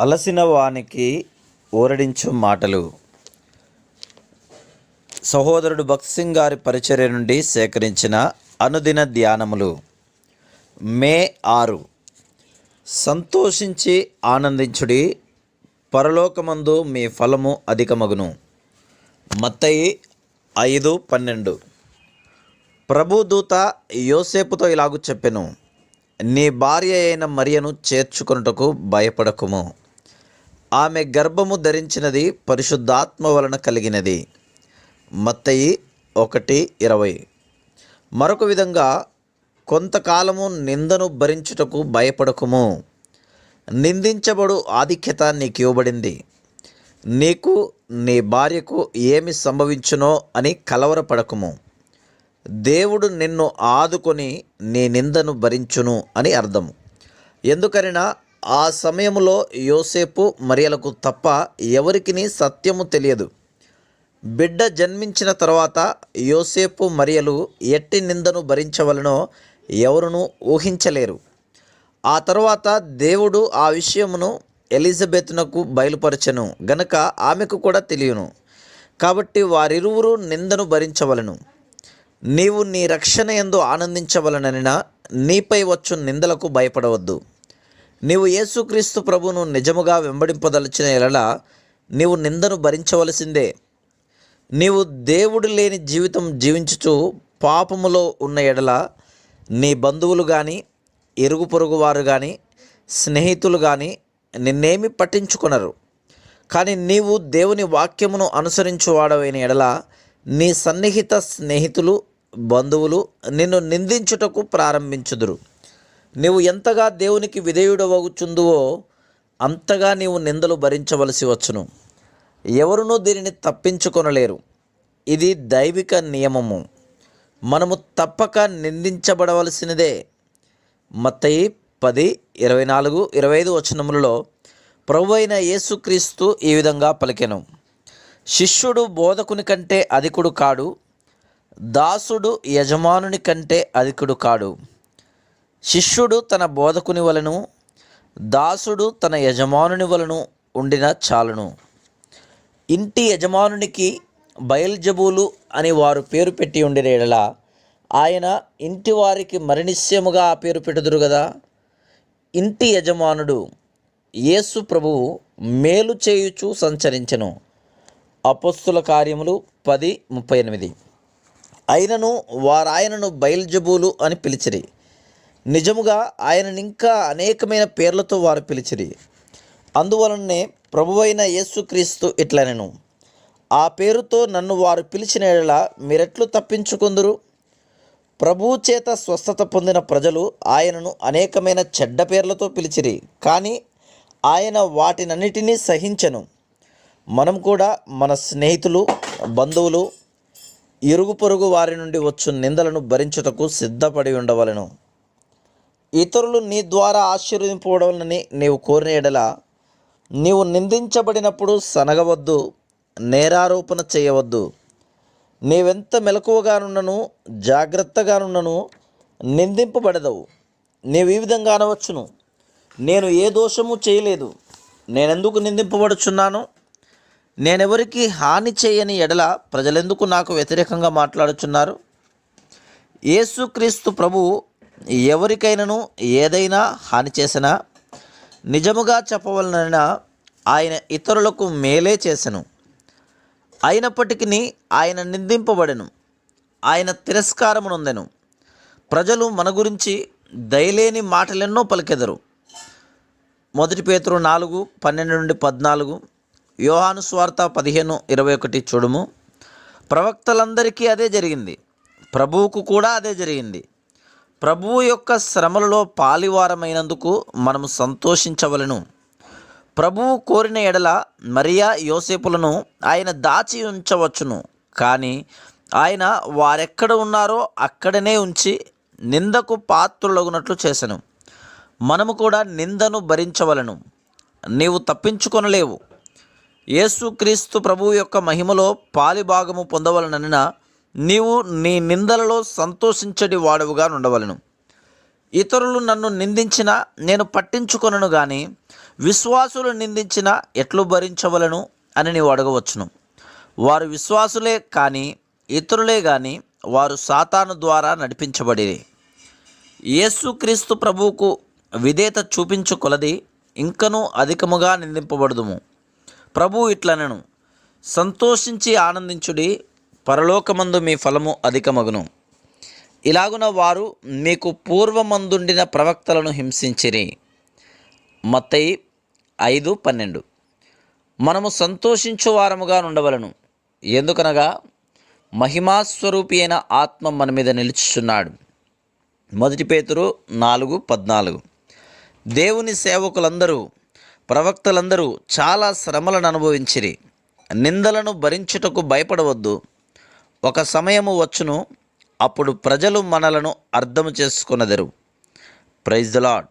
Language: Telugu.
అలసిన వానికి ఊరడించు మాటలు. సహోదరుడు భక్త్ సింగ్ గారి పరిచర్య నుండి సేకరించిన అనుదిన ధ్యానములు. మే ఆరు. సంతోషించి ఆనందించుడి పరలోకమందు మీ ఫలము అధికమగును. మత్తయి ఐదు పన్నెండు. ప్రభుదూత యోసేపుతో ఇలాగు చెప్పెను నీ భార్య అయిన మరియను చేర్చుకొనుటకు భయపడకుము. ఆమె గర్భము ధరించినది పరిశుద్ధాత్మ వలన కలిగినది. మత్తయి ఒకటి ఇరవై. మరొక విధంగా కొంతకాలము నిందను భరించుటకు భయపడకుము. నిందించబడు ఆధిక్యత నీకు ఇవ్వబడింది నీకు నీ భార్యకు ఏమి సంభవించునో అని కలవరపడకుము. దేవుడు నిన్ను ఆదుకొని నీ నిందను భరించును అని అర్థం ఎందుకనినా ఆ సమయంలో యోసేపు మరియలకు తప్ప ఎవరికిని సత్యము తెలియదు. బిడ్డ జన్మించిన తర్వాత యోసేపు మరియలు ఎట్టి నిందను భరించవలనో ఎవరునూ ఊహించలేరు. ఆ తర్వాత దేవుడు ఆ విషయమును ఎలిజబెత్నకు బయలుపరచను గనక ఆమెకు కూడా తెలియను. కాబట్టి వారిరువురు నిందను భరించవలను. నీవు నీ రక్షణ ఎందు ఆనందించవలననినా నీపై వచ్చు నిందలకు భయపడవద్దు. నీవు యేసుక్రీస్తు ప్రభును నిజముగా వెంబడింపదలిచిన ఎడల నీవు నిందను భరించవలసిందే. నీవు దేవుడు లేని జీవితం జీవించుచు పాపములో ఉన్న ఎడల నీ బంధువులు కానీ ఇరుగు పొరుగు వారు కానీ స్నేహితులు కానీ నిన్నేమి పట్టించుకొనరు. కానీ నీవు దేవుని వాక్యమును అనుసరించువాడవైన ఎడల నీ సన్నిహిత స్నేహితులు బంధువులు నిన్ను నిందించుటకు ప్రారంభించుదురు. నీవు ఎంతగా దేవునికి విధేయుడవగుచుందువో అంతగా నీవు నిందలు భరించవలసి వచ్చును. ఎవరునూ దీనిని తప్పించుకొనలేరు. ఇది దైవిక నియమము. మనము తప్పక నిందించబడవలసినదే. మత్తయి పది ఇరవై నాలుగు ఇరవై ఐదు వచనములలో ప్రభు అయిన యేసుక్రీస్తు ఈ విధంగా పలికెను. శిష్యుడు బోధకుని కంటే అధికుడు కాడు. దాసుడు యజమానుని కంటే అధికుడు కాడు. శిష్యుడు తన బోధకుని వలను దాసుడు తన యజమానుని వలను ఉండిన చాలును. ఇంటి యజమానునికి బయల్జబూలు అని వారు పేరు పెట్టి ఉండిన ఎడల ఆయన ఇంటి వారికి మరణిశ్యముగా ఆ పేరు పెట్టుదురు కదా ఇంటి యజమానుడు యేసు ప్రభువు మేలు చేయుచు సంచరించెను. అపస్తుల కార్యములు పది ముప్పై ఎనిమిది. అయినను వారాయనను బయల్జబూలు అని పిలిచిరి. నిజముగా ఆయనని ఇంకా అనేకమైన పేర్లతో వారు పిలిచిరి. అందువలనే ప్రభువైన యేసుక్రీస్తు ఇట్లనెను. ఆ పేరుతో నన్ను వారు పిలిచిన ఎడల మీరెట్లు తప్పించుకుందురు? ప్రభు చేత స్వస్థత పొందిన ప్రజలు ఆయనను అనేకమైన చెడ్డ పేర్లతో పిలిచిరి కానీ ఆయన వాటినన్నిటినీ సహించెను. మనం కూడా మన స్నేహితులు బంధువులు ఇరుగు పొరుగు వారి నుండి వచ్చు నిందలను భరించుటకు సిద్ధపడి ఉండవలను. ఇతరులు నీ ద్వారా ఆశీర్వదింపబడవలని నీవు కోరిన ఎడల నీవు నిందించబడినప్పుడు సనగవద్దు నేరారోపణ చేయవద్దు. నీవెంత మెలకువగానున్నను జాగ్రత్తగానున్నను నిందింపబడదవు. నీవు ఈ విధంగా అనవచ్చును. నేను ఏ దోషము చేయలేదు. నేనెందుకు నిందింపబడుచున్నాను? నేనెవరికి హాని చేయని ఎడల ప్రజలెందుకు నాకు వ్యతిరేకంగా మాట్లాడుచున్నారు? యేసుక్రీస్తు ప్రభు ఎవరికైనాను ఏదైనా హాని చేసినా నిజముగా చెప్పవలనైనా ఆయన ఇతరులకు మేలే చేసెను. అయినప్పటికీ ఆయన నిందింపబడెను. ఆయన తిరస్కారమునొందెను. ప్రజలు మన గురించి దయలేని మాటలెన్నో పలికెదరు. మొదటి పేతురు నాలుగు పన్నెండు నుండి పద్నాలుగు యోహాను స్వార్త పదిహేను ఇరవై ఒకటి చూడుము. ప్రవక్తలందరికీ అదే జరిగింది. ప్రభువుకు కూడా అదే జరిగింది. ప్రభువు యొక్క శ్రమలలో పాలివారమైనందుకు మనము సంతోషించవలను. ప్రభువు కోరిన ఎడల మరియా యోసేపులను ఆయన దాచి ఉంచవచ్చును. కానీ ఆయన వారెక్కడ ఉన్నారో అక్కడనే ఉంచి నిందకు పాత్రులగునట్లు చేశాను మనము కూడా నిందను భరించవలను. నీవు తప్పించుకొనలేవు. యేసుక్రీస్తు ప్రభువు యొక్క మహిమలో పాలిభాగము పొందవలనన్న నీవు నీ నిందలలో సంతోషించడి వాడవుగా ఉండవలను ఇతరులు నన్ను నిందించినా నేను పట్టించుకొనను కానీ విశ్వాసులు నిందించిన ఎట్లు భరించవలను అని నీవు అడగవచ్చును. వారు విశ్వాసులే కానీ ఇతరులే కానీ వారు సాతాను ద్వారా నడిపించబడి యేసుక్రీస్తు ప్రభువుకు విధేత చూపించు కొలది ఇంకనూ అధికముగా నిందింపబడదుము. ప్రభు ఇట్లనను సంతోషించి ఆనందించుడి పరలోకమందు మీ ఫలము అధికమగును. ఇలాగున వారు మీకు పూర్వమందుండిన ప్రవక్తలను హింసించిరి. మత్తయి ఐదు పన్నెండు. మనము సంతోషించు వారముగా ఉండవలను ఎందుకనగా మహిమాస్వరూపి అయిన ఆత్మ మన మీద నిలుచుచున్నాడు. మొదటి పేతురు నాలుగు పద్నాలుగు. దేవుని సేవకులందరూ ప్రవక్తలందరూ చాలా శ్రమలను అనుభవించిరి. నిందలను భరించుటకు భయపడవద్దు. ఒక సమయము వచ్చును అప్పుడు ప్రజలు మనలను అర్థం చేసుకునదరు. Praise the lord